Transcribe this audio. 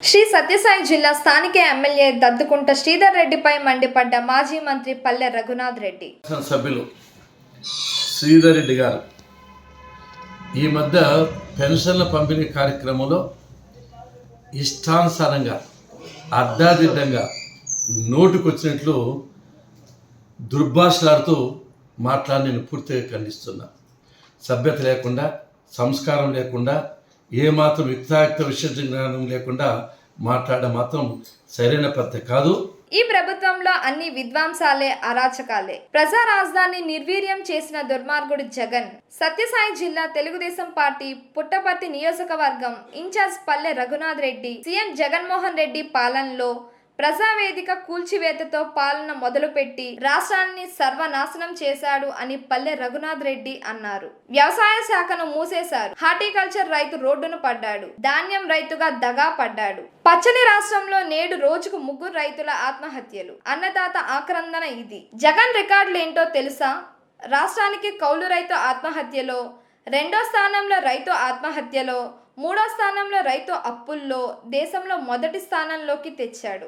శ్రీ సత్యసాయి జిల్లా స్థానిక ఎమ్మెల్యే దద్దుకుంట శ్రీధర్ రెడ్డిపై మండిపడ్డ మాజీ మంత్రి పల్లె రఘునాథ్ రెడ్డి. సభ్యులు శ్రీధర్ రెడ్డి గారు ఈ మధ్య పెన్షన్ల పంపిణీ కార్యక్రమంలో ఇష్టానుసారంగా అర్ధాదిడ్డంగా నోటుకొచ్చినట్లు దుర్భాషలాడుతూ మాట్లాడి నేను పూర్తిగా ఖండిస్తున్నా. సభ్యత లేకుండా సంస్కారం లేకుండా ఏమాత్రం యుక్తాయుక్త విషయ జ్ఞానం లేకుండా మాట్లాడడం మాత్రం సరైన పద్ధతి కాదు. ఈ ప్రభుత్వంలో అన్ని విద్వాంసాలే అరాచకాలే. ప్రజా రాజధాని నిర్వీర్యం చేసిన దుర్మార్గుడు జగన్ సత్యసాయి జిల్లా తెలుగుదేశం పార్టీ పుట్టపర్తి నియోజకవర్గం ఇన్ఛార్జ్ పల్లె రఘునాథ్ రెడ్డి సీఎం జగన్మోహన్ రెడ్డి పాలనలో ప్రజావేదిక కూల్చివేతతో పాలన మొదలుపెట్టి రాష్ట్రాన్ని సర్వనాశనం చేశాడు అని పల్లె రఘునాథ్ రెడ్డి అన్నారు. వ్యవసాయ శాఖను మూసేశారు. హార్టికల్చర్ రైతు రోడ్డును పడ్డాడు. ధాన్యం రైతుగా దగా పడ్డాడు. పచ్చని రాష్ట్రంలో నేడు రోజుకు ముగ్గురు రైతుల ఆత్మహత్యలు. అన్నదాత ఆక్రందన ఇది. జగన్ రికార్డులు ఏంటో తెలుసా? రాష్ట్రానికి కౌలు రైతు ఆత్మహత్యలో రెండో స్థానంలో రైతు ఆత్మహత్యలో మూడో స్థానంలో రైతు అప్పుల్లో దేశంలో మొదటి స్థానంలోకి తెచ్చాడు.